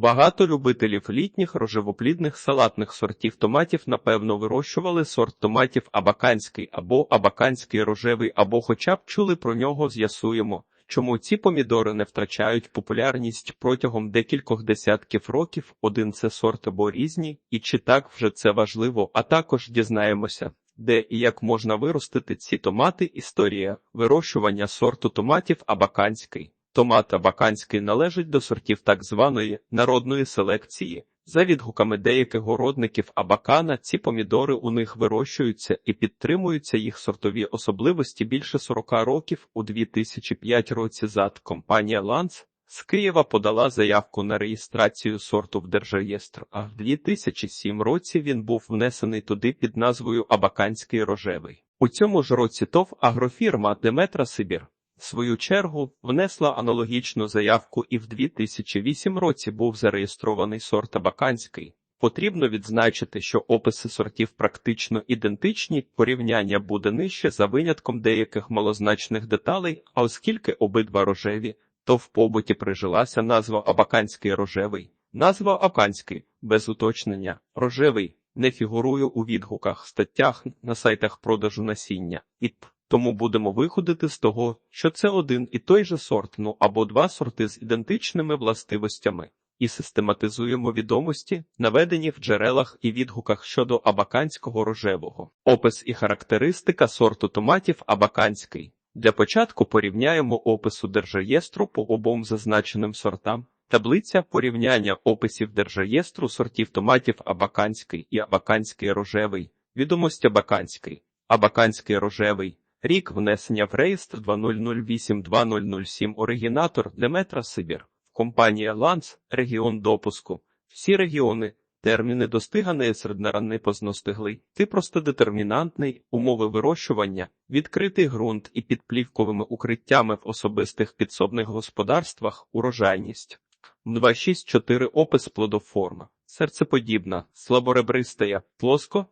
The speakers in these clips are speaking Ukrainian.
Багато любителів літніх рожевоплідних салатних сортів томатів напевно вирощували сорт томатів абаканський або абаканський рожевий, або хоча б чули про нього, з'ясуємо. Чому ці помідори не втрачають популярність протягом декількох десятків років? Один це сорт або різні, і чи так вже це важливо, а також дізнаємося, де і як можна виростити ці томати. Історія вирощування сорту томатів абаканський. Томат абаканський належить до сортів так званої народної селекції. За відгуками деяких городників абакана, ці помідори у них вирощуються і підтримуються їх сортові особливості більше 40 років. У 2005 році ЗАД компанія Ланц з Києва подала заявку на реєстрацію сорту в Держреєстр, а в 2007 році він був внесений туди під назвою Абаканський рожевий. У цьому ж році ТОВ агрофірма Деметра Сибір свою чергу внесла аналогічну заявку і в 2008 році був зареєстрований сорт Абаканський. Потрібно відзначити, що описи сортів практично ідентичні, порівняння буде нижче за винятком деяких малозначних деталей, а оскільки обидва рожеві, то в побуті прижилася назва Абаканський рожевий. Назва Абаканський, без уточнення, рожевий, не фігурує у відгуках, статтях на сайтах продажу насіння. І тому будемо виходити з того, що це один і той же сорт, ну або два сорти з ідентичними властивостями, і систематизуємо відомості, наведені в джерелах і відгуках щодо абаканського рожевого. Опис і характеристика сорту томатів абаканський. Для початку порівняємо опису держреєстру по обом зазначеним сортам. Таблиця порівняння описів держреєстру сортів томатів абаканський і абаканський рожевий. Відомості абаканський, абаканський рожевий. Рік внесення в реєстр 2008-2007 оригінатор Деметра Сибір. Компанія Ланц, регіон допуску. Всі регіони, терміни достиганий середнаранний позностиглий, тип простодетермінантний, умови вирощування, відкритий ґрунт і під плівковими укриттями в особистих підсобних господарствах, урожайність. 264 опис плодоформа. Серцеподібна, слаборебристая, плоско,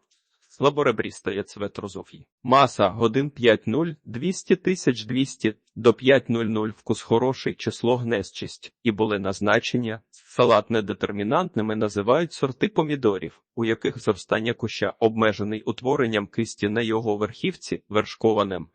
слаборебристая цвет розов'ї. Маса годин 5.0, 200 тисяч 200 до 5.00 вкус хороший, число гнезчість. І були назначення. Салат недетермінантними називають сорти помідорів, у яких зростання куща обмежений утворенням кисті на його верхівці, вершкованим.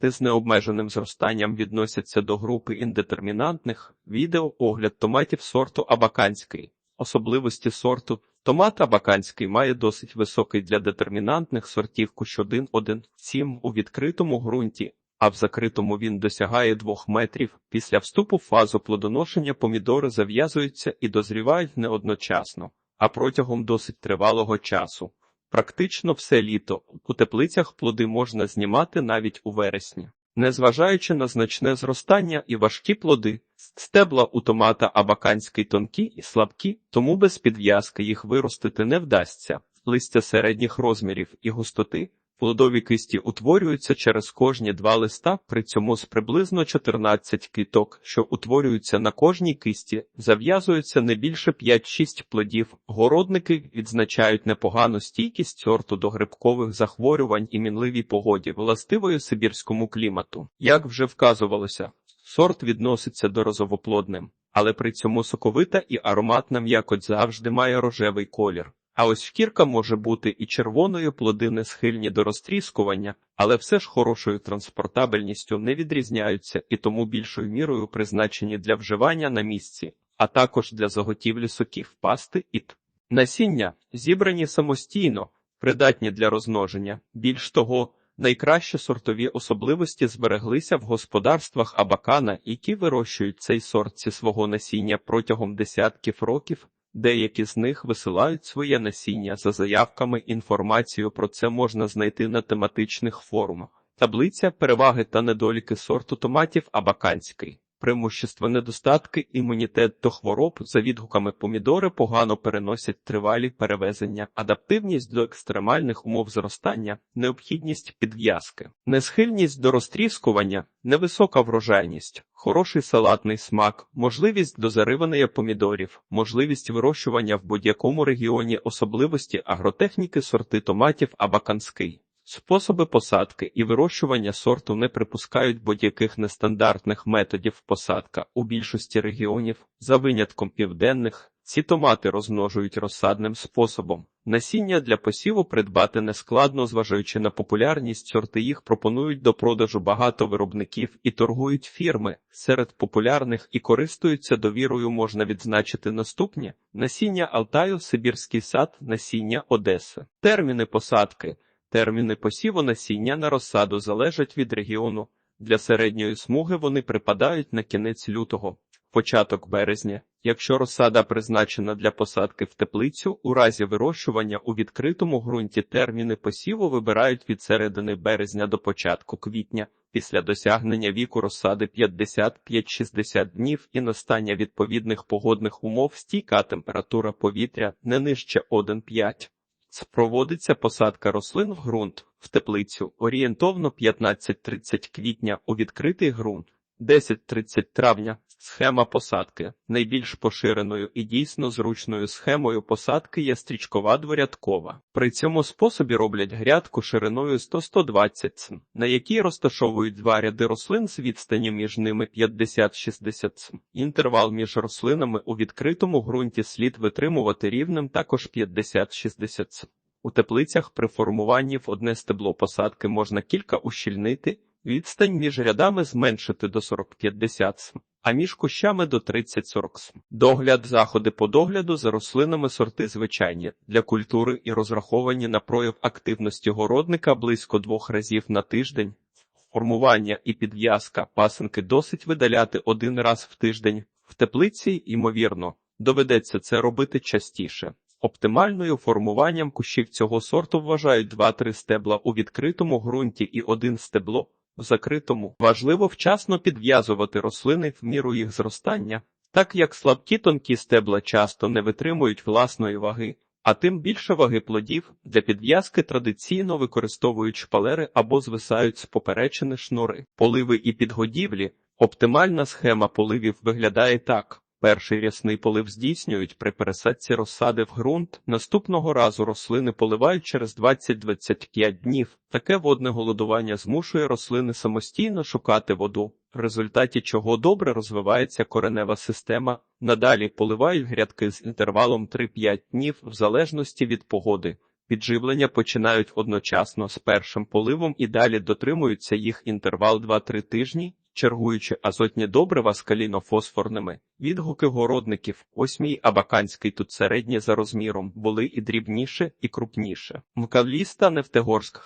Ти з необмеженим зростанням відносяться до групи індетермінантних відео огляд томатів сорту абаканський. Особливості сорту томат абаканський має досить високий для детермінантних сортів кущ 1,1,7 у відкритому ґрунті, а в закритому він досягає 2 метрів. Після вступу в фазу плодоношення помідори зав'язуються і дозрівають не одночасно, а протягом досить тривалого часу. Практично все літо у теплицях плоди можна знімати навіть у вересні. Незважаючи на значне зростання і важкі плоди, стебла у томата абаканський тонкі і слабкі, тому без підв'язки їх виростити не вдасться. Листя середніх розмірів і густоти, плодові кисті утворюються через кожні два листа, при цьому з приблизно 14 квіток, що утворюються на кожній кисті, зав'язуються не більше 5-6 плодів. Городники відзначають непогану стійкість сорту до грибкових захворювань і мінливій погоді, властивої сибірському клімату. Як вже вказувалося, сорт відноситься до розовоплодним, але при цьому соковита і ароматна м'якоть завжди має рожевий колір. А ось шкірка може бути і червоною, плоди не схильні до розтріскування, але все ж хорошою транспортабельністю не відрізняються і тому більшою мірою призначені для вживання на місці, а також для заготівлі соків, пасти і т. Насіння зібрані самостійно, придатні для розмноження. Більш того, найкращі сортові особливості збереглися в господарствах абакана, які вирощують цей сорт зі свого насіння протягом десятків років. Деякі з них висилають своє насіння за заявками. Інформацію про це можна знайти на тематичних форумах. Таблиця переваги та недоліки сорту томатів абаканський. Преимущества недостатки, імунітет до хвороб за відгуками помідори погано переносять тривалі перевезення, адаптивність до екстремальних умов зростання, необхідність підв'язки, несхильність до розтріскування, невисока врожайність, хороший салатний смак, можливість дозаривання помідорів, можливість вирощування в будь-якому регіоні особливості агротехніки сорти томатів абаканський. Способи посадки і вирощування сорту не припускають будь-яких нестандартних методів посадка у більшості регіонів, за винятком південних. Ці томати розмножують розсадним способом. Насіння для посіву придбати нескладно, зважаючи на популярність сорти їх пропонують до продажу багато виробників і торгують фірми. Серед популярних і користуються довірою можна відзначити наступні: насіння Алтаю, Сибірський сад, насіння Одеси. Терміни посадки. Терміни посіву насіння на розсаду залежать від регіону. Для середньої смуги вони припадають на кінець лютого, початок березня. Якщо розсада призначена для посадки в теплицю, у разі вирощування у відкритому ґрунті терміни посіву вибирають від середини березня до початку квітня. Після досягнення віку розсади 55-60 днів і настання відповідних погодних умов стійка температура повітря не нижче 1,5. Проводиться посадка рослин в ґрунт в теплицю орієнтовно 15-30 квітня у відкритий ґрунт, 10-30 травня. Схема посадки найбільш поширеною і дійсно зручною схемою посадки є стрічкова дворядкова. При цьому способі роблять грядку шириною 100-120 см, на якій розташовують два ряди рослин з відстані між ними 50-60 см. Інтервал між рослинами у відкритому ґрунті слід витримувати рівнем також 50-60 см. У теплицях при формуванні в одне стебло посадки можна кілька ущільнити, відстань між рядами зменшити до 40-50 см а між кущами до 30-40 см. Догляд заходи по догляду за рослинами сорти звичайні для культури і розраховані на прояв активності городника близько двох разів на тиждень. Формування і підв'язка пасинки досить видаляти один раз в тиждень. В теплиці, ймовірно, доведеться це робити частіше. Оптимальною формуванням кущів цього сорту вважають 2-3 стебла у відкритому ґрунті і один стебло закритому. Важливо вчасно підв'язувати рослини в міру їх зростання, так як слабкі тонкі стебла часто не витримують власної ваги, а тим більше ваги плодів для підв'язки традиційно використовують шпалери або звисають з поперечини шнури. Поливи і підгодівлі. Оптимальна схема поливів виглядає так. Перший рясний полив здійснюють при пересадці розсади в ґрунт. Наступного разу рослини поливають через 20-25 днів. Таке водне голодування змушує рослини самостійно шукати воду, в результаті чого добре розвивається коренева система. Надалі поливають грядки з інтервалом 3-5 днів в залежності від погоди. Підживлення починають одночасно з першим поливом і далі дотримуються їх інтервал 2-3 тижні чергуючи азотні добрива з калінофосфорними. Відгуки городників, ось мій абаканський тут середні за розміром, були і дрібніше, і крупніше. Мкаліста Нефтегорськ.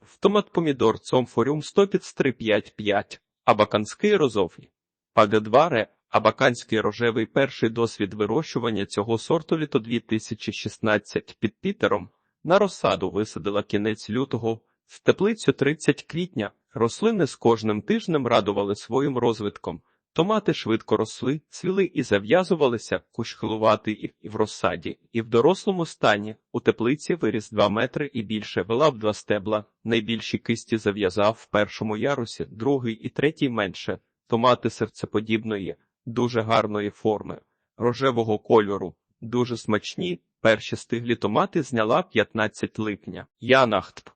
Втомат помідор цомфоріум 105 абаканський розовий. Паде ре, абаканський рожевий перший досвід вирощування цього сорту літо 2016 під Пітером. На розсаду висадила кінець лютого, в теплицю 30 квітня. Рослини з кожним тижнем радували своїм розвитком. Томати швидко росли, цвіли і зав'язувалися, кущ хилуватий і в розсаді, і в дорослому стані. У теплиці виріс два метри і більше, вела в два стебла. Найбільші кисті зав'язав в першому ярусі, другий і третій менше. Томати серцеподібної, дуже гарної форми, рожевого кольору, дуже смачні. Перші стиглі томати зняла 15 липня. Янахт.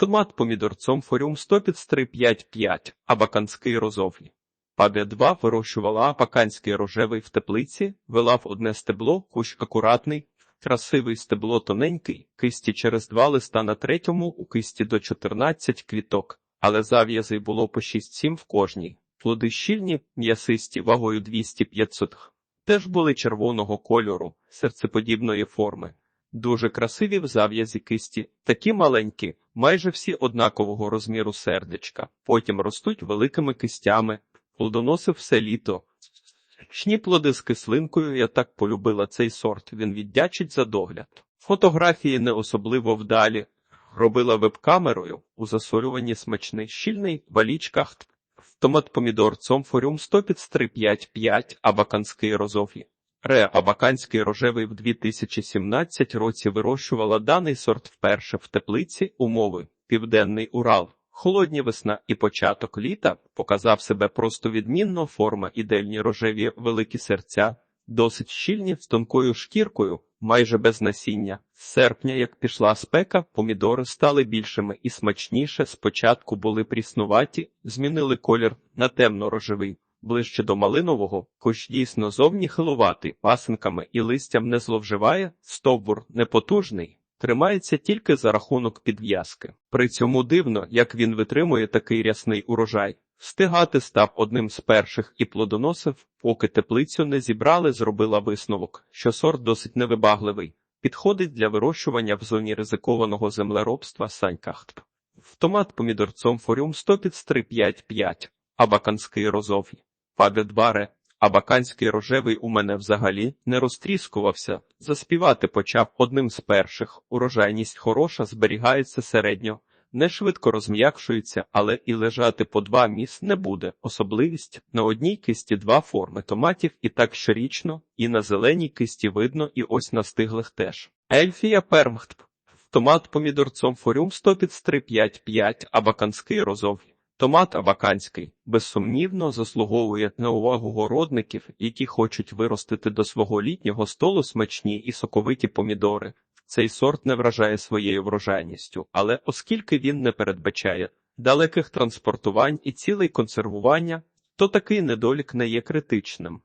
Томат помідорцом форіум 105,5, абаканський розовні. Паде 2 вирощувала апаканський рожевий в теплиці, вела в одне стебло, кущ акуратний, красивий стебло тоненький, кисті через два листа на третьому, у кисті до 14 квіток, але зав'язи було по 6-7 в кожній. Плоди щільні, м'ясисті вагою 200-500 теж були червоного кольору, серцеподібної форми. Дуже красиві в зав'язі кисті, такі маленькі, майже всі однакового розміру сердечка, потім ростуть великими кистями, плодоносив все літо. Чні плоди з кислинкою я так полюбила цей сорт, він віддячить за догляд. Фотографії не особливо вдалі. Робила веб-камерою у засолюванні смачний щільний валічках. Томат помідор цомфоріум 105,5 абаканський розові. Ре Абаканський рожевий в 2017 році вирощувала даний сорт вперше в теплиці умови Південний Урал. Холодні весна і початок літа показав себе просто відмінно форма ідельні рожеві великі серця, досить щільні з тонкою шкіркою, майже без насіння. З серпня, як пішла спека, помідори стали більшими і смачніше. Спочатку були пріснуваті, змінили колір на темно-рожевий. Ближче до малинового, хоч дійсно зовні хилуватий, пасинками і листям не зловживає, стовбур непотужний, тримається тільки за рахунок підв'язки. При цьому дивно, як він витримує такий рясний урожай. Встигати став одним з перших і плодоносив, поки теплицю не зібрали, зробила висновок, що сорт досить невибагливий, підходить для вирощування в зоні ризикованого землеробства Санькахтп. В томат помідорцом форюм 100 під 355, абаканський розовий, пабідбаре, абаканський рожевий у мене взагалі не розтріскувався, заспівати почав одним з перших, урожайність хороша, зберігається середньо. Не швидко розм'якшується, але і лежати по два міс не буде. Особливість на одній кисті два форми томатів і так щорічно, і на зеленій кисті видно, і ось на стиглих теж. Ельфія пермхтп. Томат помідорцом форюм 100 під 355, абаканський розовий. Томат абаканський, безсумнівно, заслуговує на увагу городників, які хочуть виростити до свого літнього столу смачні і соковиті помідори. Цей сорт не вражає своєю врожайністю, але оскільки він не передбачає далеких транспортувань і цілей консервування, то такий недолік не є критичним.